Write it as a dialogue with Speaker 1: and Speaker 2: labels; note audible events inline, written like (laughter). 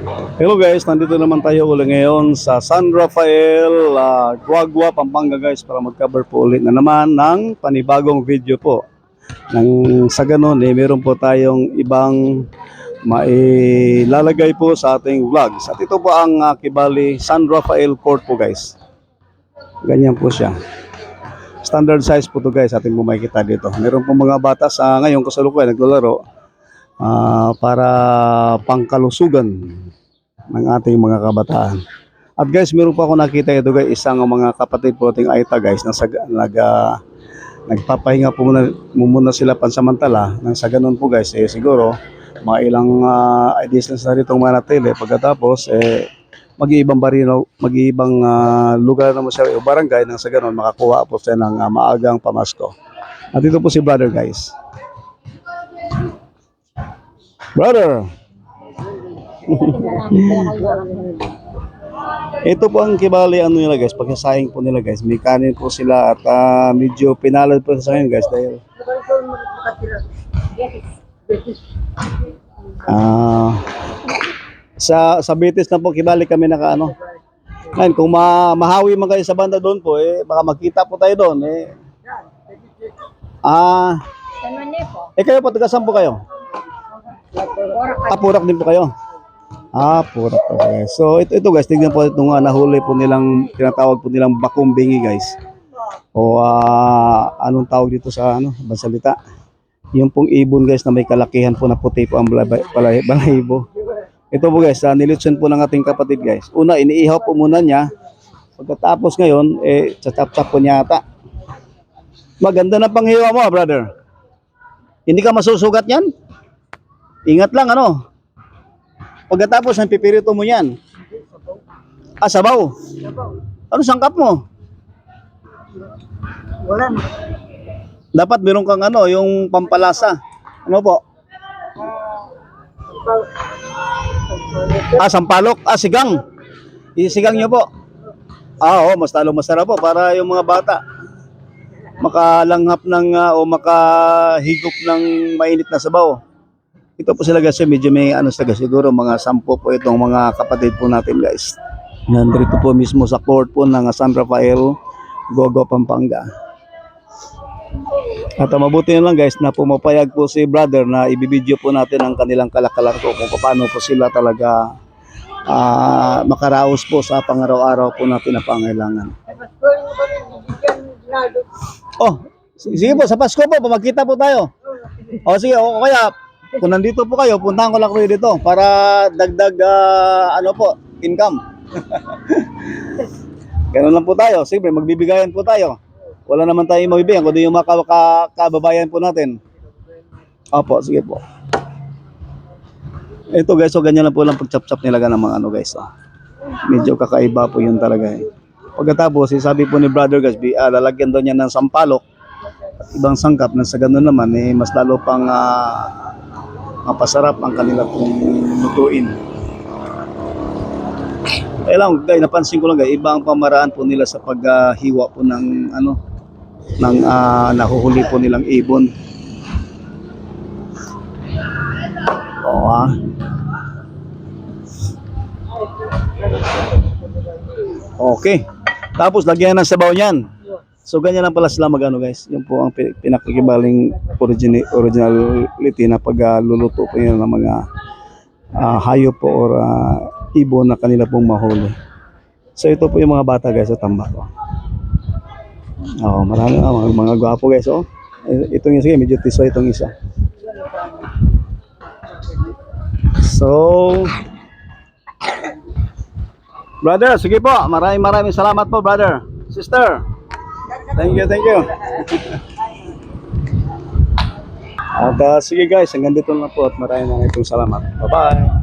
Speaker 1: Hello guys, nandito naman tayo ulit ngayon sa San Rafael, uh, Guagua, Pampanga guys para mag-cover po ulit na naman ng panibagong video po. Nang sa ganun eh, meron po tayong ibang mailalagay po sa ating vlogs. At ito po ang uh, Kibali San Rafael Court po guys. Ganyan po siya. Standard size po to guys, ating makikita dito. Meron po mga bata sa ngayon kasalukuyan naglalaro ah, para pangkalusugan ng ating mga kabataan. At guys, meron pa ako nakita ito guys, isang mga kapatid po ating Aita guys, na sag, nag, ah, nagpapahinga po muna, muna sila pansamantala. Nang sa ganun po guys, eh, siguro mga ilang uh, distance na rito manatili. Pagkatapos, eh, mag-iibang barino, mag-iibang ah, lugar naman siya o barangay nang sa ganun makakuha po siya ng ah, maagang pamasko. At ito po si brother guys. Brother! (laughs) Ito po ang kibali ano nila guys, pagkasahing po nila guys. May kanin po sila at ah, medyo pinalad po sa akin guys dahil ah sa sa Betis na po kibali kami naka ano. Ngayon kung ma, mahawi man kayo sa banda doon po eh baka magkita po tayo doon eh. Ah, eh kayo po taga saan po kayo? Ah, din po kayo. Ah, Purak po kayo. So ito, ito guys, tignan po itong uh, nahuli po nilang, tinatawag po nilang bakumbingi guys. O ah, anong tawag dito sa ano, bansalita? Yung pong ibon guys na may kalakihan po na puti po ang balahibo. Ito po guys, uh, nilutson po ng ating kapatid guys. Una, iniihaw po muna niya. Pagkatapos ngayon, eh, chachap-chap po niya ata. Maganda na panghiwa mo, brother. Hindi ka masusugat yan? Ingat lang, ano? Pagkatapos, ang pipirito mo yan. Ah, sabaw. Ano sangkap mo?
Speaker 2: Wala na.
Speaker 1: Dapat meron kang ano, yung pampalasa. Ano po? Ah, sampalok. Ah, sigang. Isigang nyo po. Ah, oo, mas talo masarap po para yung mga bata makalanghap ng ah, o makahigop ng mainit na sabaw. Ito po sila guys, medyo may ano sila siguro mga sampo po itong mga kapatid po natin guys. Nandito po mismo sa court po ng San Rafael, Gogo, Pampanga. At uh, mabuti na lang guys na pumapayag po si brother na ibibideo po natin ang kanilang kalakalan ko kung paano po sila talaga ah, makaraos po sa pangaraw-araw po natin na pangailangan. Oh, sige po, sa Pasko po, magkita po tayo. O sige, o kaya, kung nandito po kayo, puntahan ko lang kayo dito para dagdag, ah, ano po, income. (laughs) Ganun lang po tayo. Sige, magbibigayan po tayo. Wala naman tayong mabibigyan, kundi yung mga ka- ka- kababayan po natin. Opo, sige po. Ito guys, so ganyan lang po lang pag-chop-chop nilaga ng mga ano guys. Ah. Medyo kakaiba po yun talaga eh. Pagkatapos, eh, sabi po ni brother guys, bi- ah, lalagyan daw niya ng sampalok at ibang sangkap na sa ganun naman, eh, mas lalo pang ah, mapasarap ang kanila pong lutuin. Kaya lang, guys, napansin ko lang guys, iba ang pamaraan po nila sa paghiwa po ng ano, ng ah, nahuhuli po nilang ibon. Oo ah. Okay. Tapos lagyan ng sabaw niyan. So ganyan lang pala sila magano guys. Yan po ang pi- pinakikibaling origin originality na pagluluto po yun ng mga ah, hayop po or ah, ibon na kanila pong mahuli. So ito po yung mga bata guys sa tambak. Oh. Oh, marami ah, mga, mga gwapo guys oh. Itong isa, medyo tiso itong isa. So, Brother, sige po. Maraming maraming salamat po, brother. Sister. Thank you, thank you. At ah, sige guys, hanggang dito na po at maraming maraming salamat. Bye-bye.